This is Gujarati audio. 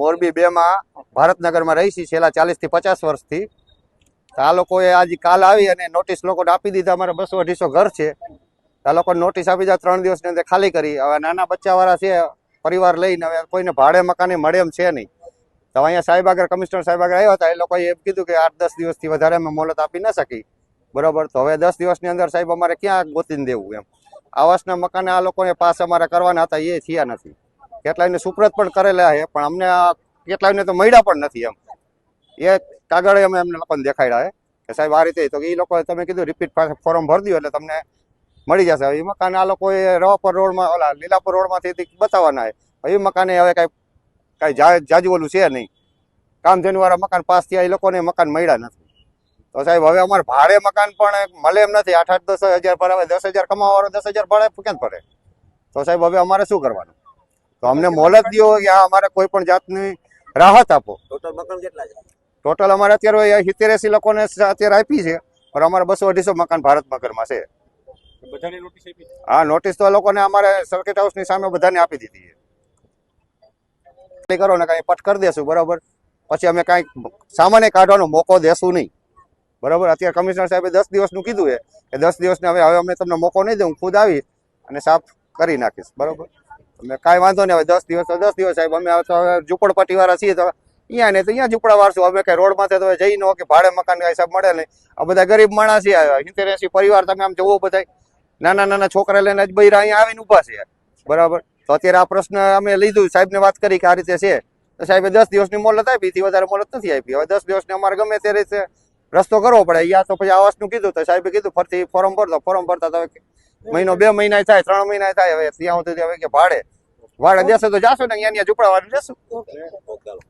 મોરબી બેમાં ભારતનગરમાં રહી છીએ છેલ્લા ચાલીસથી પચાસ વર્ષથી. આ લોકોએ આજે કાલ આવી અને નોટિસ લોકોને આપી દીધા, અમારે બસો અઢીસો ઘર છે. આ લોકોને નોટિસ આપી દીધા, ત્રણ દિવસની અંદર ખાલી કરી. હવે નાના બચ્ચાવાળા છે, પરિવાર લઈને હવે કોઈને ભાડે મકાને મળે એમ છે નહીં. તો અહીંયા સાહેબ આગળ, કમિશનર સાહેબ આગળ આવ્યા હતા, એ લોકોએ એમ કીધું કે આઠ દસ દિવસથી વધારે અમે મોલત આપી ન શકી. બરોબર? તો હવે દસ દિવસની અંદર સાહેબ અમારે ક્યાં ગોતીને દેવું એમ. આવાસના મકાને આ લોકોને પાસ અમારે કરવાના હતા, એ થયા નથી. કેટલાયને સુપ્રત પણ કરેલા છે, પણ અમને કેટલાયને તો મળ્યા પણ નથી એમ. એ કાગળ અમે એમને લોકોને દેખાડ્યા છે કે સાહેબ આ રીતે, તો એ લોકોએ તમે કીધું રિપીટ પાસે ફોર્મ ભરી દો એટલે તમને મળી જશે. હવે એ મકાન આ લોકોએ રવાપર રોડમાં, ઓલા લીલાપુર રોડમાંથી બતાવવાના છે. એ મકાને હવે કાંઈ કાંઈ જાજુ ઓલું છે નહીં. કામ ધેનુવાળા મકાન પાસ થયા એ લોકોને મકાન મળ્યા નથી. તો સાહેબ હવે અમારે ભાડે મકાન પણ મળે એમ નથી. આઠ આઠ, દસ હજાર પર દસ હજાર કમાવાવાળો દસ હજાર ભાડે ક્યાં પડે તો સાહેબ હવે અમારે શું કરવાનું? તો અમને મોલત દો કે આ અમારે કોઈ પણ જાતની રાહત આપો. ટોટલ મકાન કેટલા છે? ટોટલ અમારે અત્યારે સિત્તેર એસી લોકોને અત્યારે આપી છે પણ અમારે બસો અઢીસો મકાન ભારત નગરમાં છે. હા નોટિસ તો લોકોને અમારે સર્કિટ હાઉસની સામે બધાને આપી દીધી છે. કરો ને કાંઈ પટ કરી દેશું બરાબર? પછી અમે કાંઈક સામાન્ય કાઢવાનો મોકો દેશું નહીં. બરાબર? અત્યારે કમિશનર સાહેબે દસ દિવસનું કીધું છે કે દસ દિવસને હવે હવે અમે તમને મોકો નહીં દઉં ખુદ આવી અને સાફ કરી નાખીશ. બરાબર? અમે કાંઈ વાંધો નહીં, હવે દસ દિવસ તો દસ દિવસ સાહેબ, અમે તો વાળા છીએ તો અહીંયા ને તો અહીંયા ઝૂંપડા વાળશું અમે કઈ રોડ તો જઈ ન કે ભાડે મકાન કાંઈ સાહેબ મળે નહીં. આ બધા ગરીબ માણસ છે સિત્તેર એસી પરિવાર, તમે આમ જોવો બધા નાના નાના છોકરા લઈને જ બૈરા અહીંયા આવીને ઊભા છે. બરાબર? તો અત્યારે આ પ્રશ્ન અમે લીધું, સાહેબને વાત કરી કે આ રીતે છે. તો સાહેબે દસ દિવસની મોલત આપી થી વધારે મોલત નથી આપી. હવે દસ દિવસની અમારે ગમે તે રીતે રસ્તો કરવો પડે. યા તો પછી આવાસનું કીધું તો સાહેબે કીધું, ફરતી ફોર્મ ભરતો, ફોર્મ ભરતા તો મહિનો, બે મહિના થાય, ત્રણ મહિના થાય, હવે ત્યાં સુધી હવે કે ભાડે. ભાડે દેશે તો જાશું ને, અહીંયા ઝૂંપડા વાળું જશું